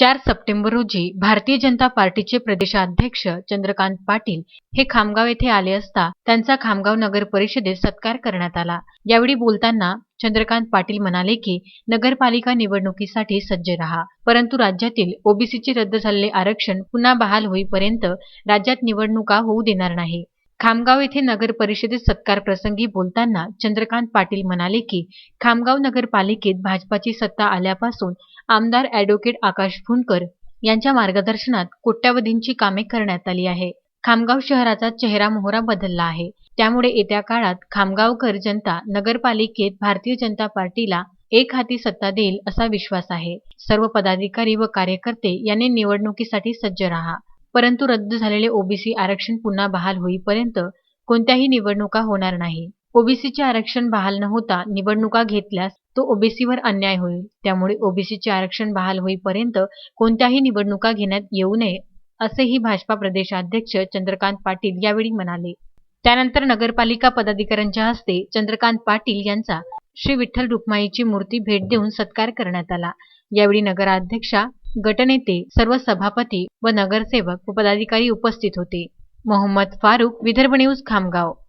चार सप्टेंबर रोजी भारतीय जनता पार्टीचे प्रदेशाध्यक्ष चंद्रकांत पाटील हे खामगाव येथे आले असता त्यांचा खामगाव नगर परिषदेत सत्कार करण्यात आला. यावेळी बोलताना चंद्रकांत पाटील म्हणाले की नगरपालिका निवडणुकीसाठी सज्ज रहा. परंतु राज्यातील ओबीसीचे रद्द झालेले आरक्षण पुन्हा बहाल होईपर्यंत राज्यात निवडणुका होऊ देणार नाही. खामगाव येथे नगर परिषदेत सत्कार प्रसंगी बोलताना चंद्रकांत पाटील म्हणाले की खामगाव नगरपालिकेत भाजपाची सत्ता आल्यापासून आमदार ऍडव्होकेट आकाश फुंडकर यांच्या मार्गदर्शनात कोट्यावधींची कामे करण्यात आली आहे. खामगाव शहराचा चेहरा मोहरा बदलला आहे. त्यामुळे येत्या काळात खामगावकर जनता नगरपालिकेत भारतीय जनता पार्टीला एक हाती सत्ता देईल असा विश्वास आहे. सर्व पदाधिकारी व कार्यकर्ते यांनी निवडणुकीसाठी सज्ज राहा. परंतु रद्द झालेले ओबीसी आरक्षण पुन्हा बहाल होईपर्यंत कोणत्याही निवडणुका होणार नाही. ओबीसीचे आरक्षण बहाल न होता निवडणुका घेतल्यास तो ओबीसीवर अन्याय होईल. त्यामुळे ओबीसीचे आरक्षण बहाल होईपर्यंत कोणत्याही निवडणुका घेण्यात येऊ नये असेही भाजपा प्रदेशाध्यक्ष चंद्रकांत पाटील यावेळी म्हणाले. त्यानंतर नगरपालिका पदाधिकाऱ्यांच्या हस्ते चंद्रकांत पाटील यांचा श्री विठ्ठल रुक्माईची मूर्ती भेट देऊन सत्कार करण्यात आला. यावेळी नगराध्यक्षा गटनेते सर्व सभापती व नगरसेवक व पदाधिकारी उपस्थित होते. मोहम्मद फारूक विदर्भ न्यूज खामगाव.